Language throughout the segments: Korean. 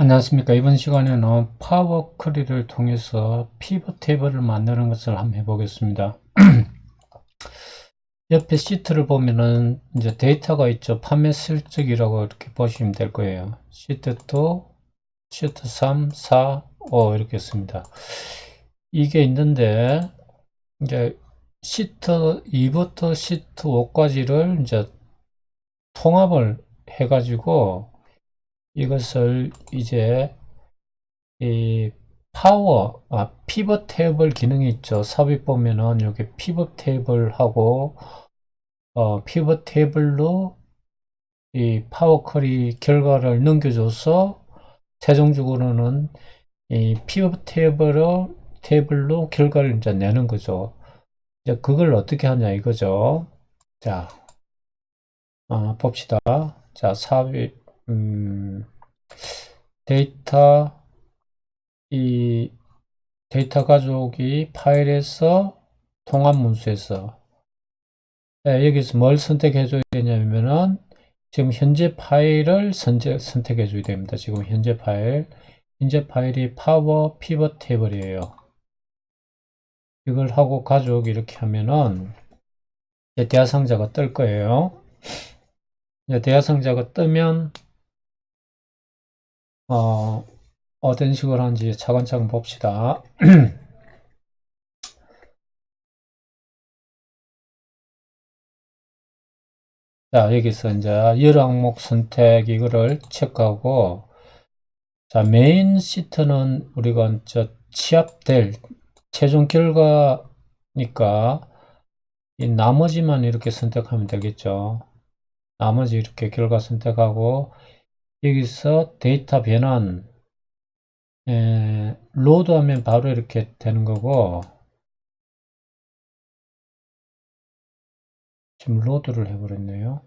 안녕하십니까. 이번 시간에는 파워 쿼리를 통해서 피벗 테이블을 만드는 것을 한번 해보겠습니다. 옆에 시트를 보면은 이제 데이터가 있죠. 판매 실적이라고 이렇게 보시면 될 거예요. 시트 2 시트 3 4 5 이렇게 씁니다. 이게 있는데 이제 시트 2부터 시트 5까지를 이제 통합을 해 가지고 이것을 이제 이 파워, 아, 피벗 테이블 기능이 있죠. 삽입 보면은 여기 피벗 테이블 하고, 어, 피벗 테이블로 이 파워 쿼리 결과를 넘겨줘서 최종적으로는 이 피벗 테이블로, 테이블로 결과를 이제 내는 거죠. 이제 그걸 어떻게 하냐 이거죠. 자, 어, 봅시다. 자, 삽입, 음, 데이터 이 데이터 가족이 파일에서 통합 문서에서 네, 여기서 뭘 선택해 줘야 되냐면은 지금 현재 파일을 선택해 줘야 됩니다. 지금 현재 파일 현재 파일이 파워 피벗 테이블이에요. 이걸 하고 가족 이렇게 하면은 대하 상자가 뜰 거예요. 대하 상자가 뜨면 어, 어떤 식으로 하는지 차근차근 봅시다. 자, 여기서 이제 여러 항목 선택 이거를 체크하고 자, 메인 시트는 우리가 저 취합될 최종 결과니까 이 나머지만 이렇게 선택하면 되겠죠. 나머지 이렇게 결과 선택하고 여기서 데이터 변환 에, 로드 하면 바로 이렇게 되는 거고 지금 로드를 해버렸네요.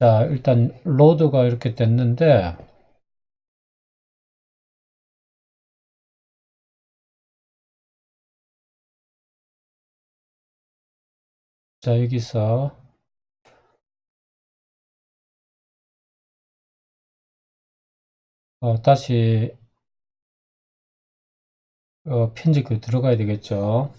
자 일단 로드가 이렇게 됐는데 자 여기서 어, 다시 어, 편집그 들어가야 되겠죠.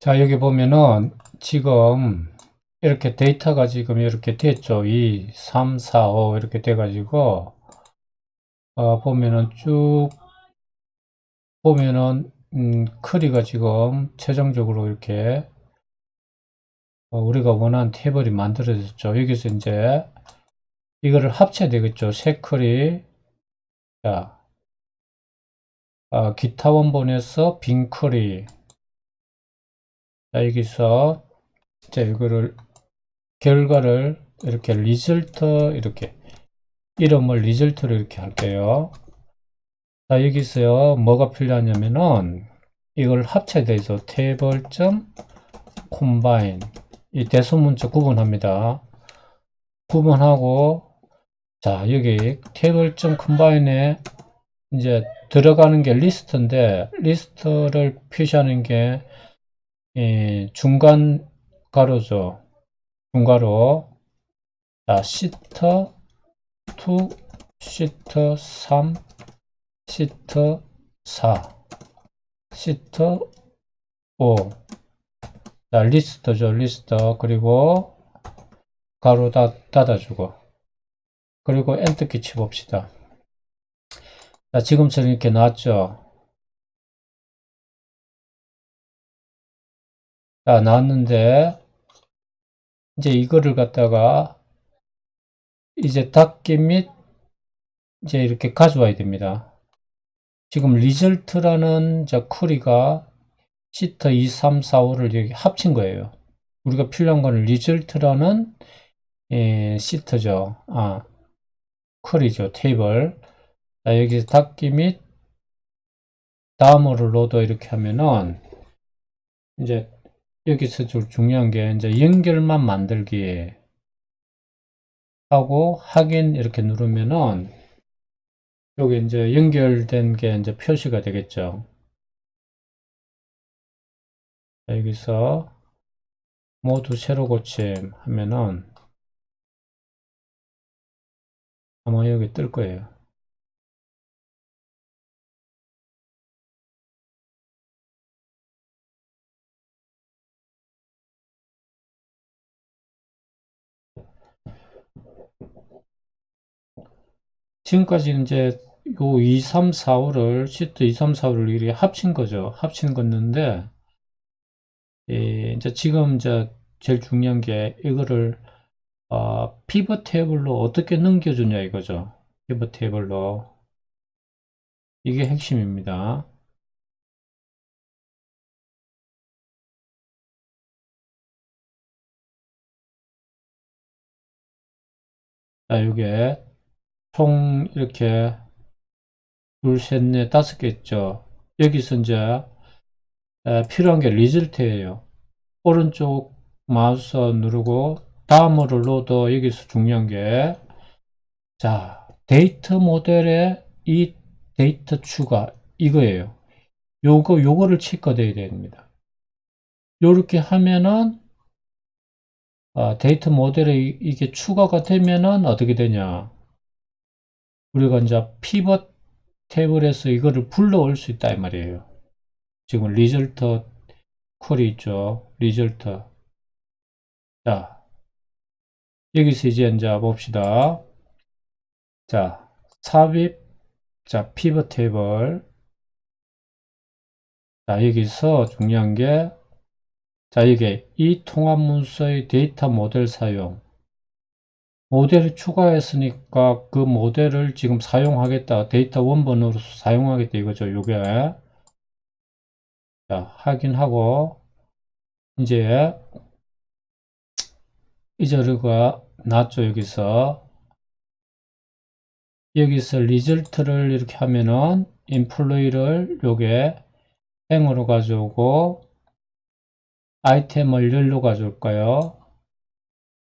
자 여기 보면은 지금 이렇게 데이터가 지금 이렇게 됐죠. 2 3 4 5 이렇게 돼 가지고 어, 보면은 쭉 보면은 음, 크리가 지금 최종적으로 이렇게 어, 우리가 원하는 테이블이 만들어졌죠. 여기서 이제 이거를 합쳐야 되겠죠. 세 크리. 자 어, 기타 원본에서 빈 크리 자, 여기서 자, 이거를 결과를 이렇게 리절트 이렇게 이름을 리절트로 이렇게 할게요. 자, 여기서요. 뭐가 필요하냐면은 이걸 되죠. 테이블점 콤바인 이 대소문자 구분합니다. 구분하고 자, 여기 테이블점 콤바인에 이제 들어가는 게 리스트인데 리스트를 표시하는 게 예, 중간 가로죠. 중가로 자, 시터 2, 시터 3, 시터 4, 시터 5 자, 리스트죠. 리스트 그리고 가로 다, 닫아주고 그리고 엔터키 치봅시다. 자, 지금처럼 이렇게 나왔죠. 자, 나왔는데, 이제 이거를 갖다가, 이제 닫기 및, 이제 이렇게 가져와야 됩니다. 지금 리절트라는 저 쿼리가 시트 2, 3, 4, 5를 여기 합친 거예요. 우리가 필요한 거는 리절트라는 예, 시트죠. 아, 쿼리죠. 테이블. 자, 여기서 닫기 및 다음으로 로더 이렇게 하면은 이제 여기서 좀 중요한 게 이제 연결만 만들기 하고 확인 이렇게 누르면은 여기 이제 연결된 게 이제 표시가 되겠죠. 자, 여기서 모두 새로 고침 하면은 아마 여기 뜰 거예요. 지금까지 이제 요 2, 3, 4, 5를 시트 2, 3, 4, 5를 이렇게 합친 거죠. 합친 건데 예, 이제 지금 이제 제일 중요한 게 이거를 어, 피벗 테이블로 어떻게 넘겨주냐 이거죠. 피벗 테이블로 이게 핵심입니다. 자, 요게 총 이렇게 둘, 셋, 넷, 다섯 개 있죠. 여기서 이제 에, 필요한 게 리즐트예요. 오른쪽 마우스 누르고 다음으로 로더 여기서 중요한 게 자, 데이터 모델의 이 데이터 추가 이거예요. 요거 요거를 체크돼야 됩니다. 요렇게 하면은 아, 데이터 모델에 이- 이게 추가가 되면은 어떻게 되냐? 우리가 이제 피벗 테이블에서 이거를 불러올 수 있다 이 말이에요. 지금 리절트 쿼리 있죠. 리절트. 자, 여기서 이제 이제 봅시다. 자, 삽입, 자, 피벗 테이블. 자, 여기서 중요한 게, 자, 이게 이 통합 문서의 데이터 모델 사용. 모델을 추가했으니까 그 모델을 지금 사용하겠다. 데이터 원본으로 사용하겠다 이거죠. 요게. 자, 확인하고, 이제, 이 자료가 나왔죠. 여기서. 여기서 리절트를 이렇게 하면은, 인플로이를 요게 행으로 가져오고, 아이템을 열로 가져올까요?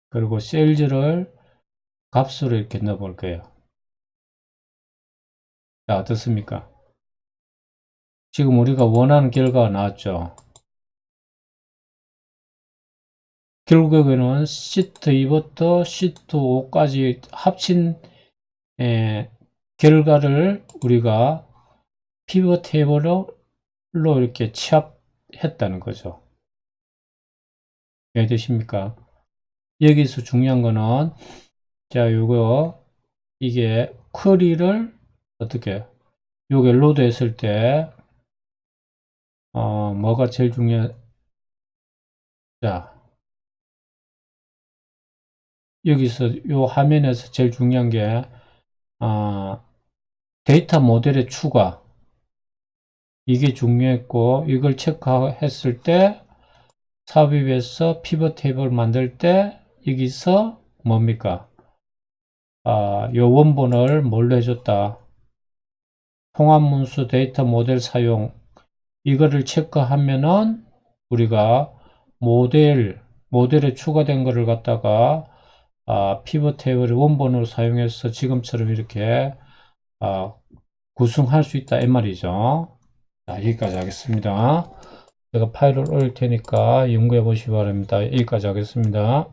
그리고 세일즈를 값으로 이렇게 넣어 볼게요. 자, 어떻습니까? 지금 우리가 원하는 결과가 나왔죠. 결국에는 시트 2부터 시트 5까지 합친 에, 결과를 우리가 피벗 테이블로 이렇게 취합했다는 거죠. 이해 되십니까? 여기서 중요한 거는 자 요거 이게 쿼리를 어떻게 요게 로드 했을 때 어, 뭐가 제일 중요 자 여기서 요 화면에서 제일 중요한 게 어, 데이터 모델의 추가. 이게 중요했고 이걸 체크했을 때 삽입에서 피벗 테이블 만들 때 여기서 뭡니까 아, 요 원본을 뭘로 해줬다 통합문수 데이터 모델 사용 이거를 체크하면은 우리가 모델 모델에 추가된 거를 갖다가 아, 피벗 테이블을 원본으로 사용해서 지금처럼 이렇게 아, 구성할 수 있다 이 말이죠. 자, 여기까지 하겠습니다. 제가 파일을 올릴 테니까 연구해 보시기 바랍니다. 여기까지 하겠습니다.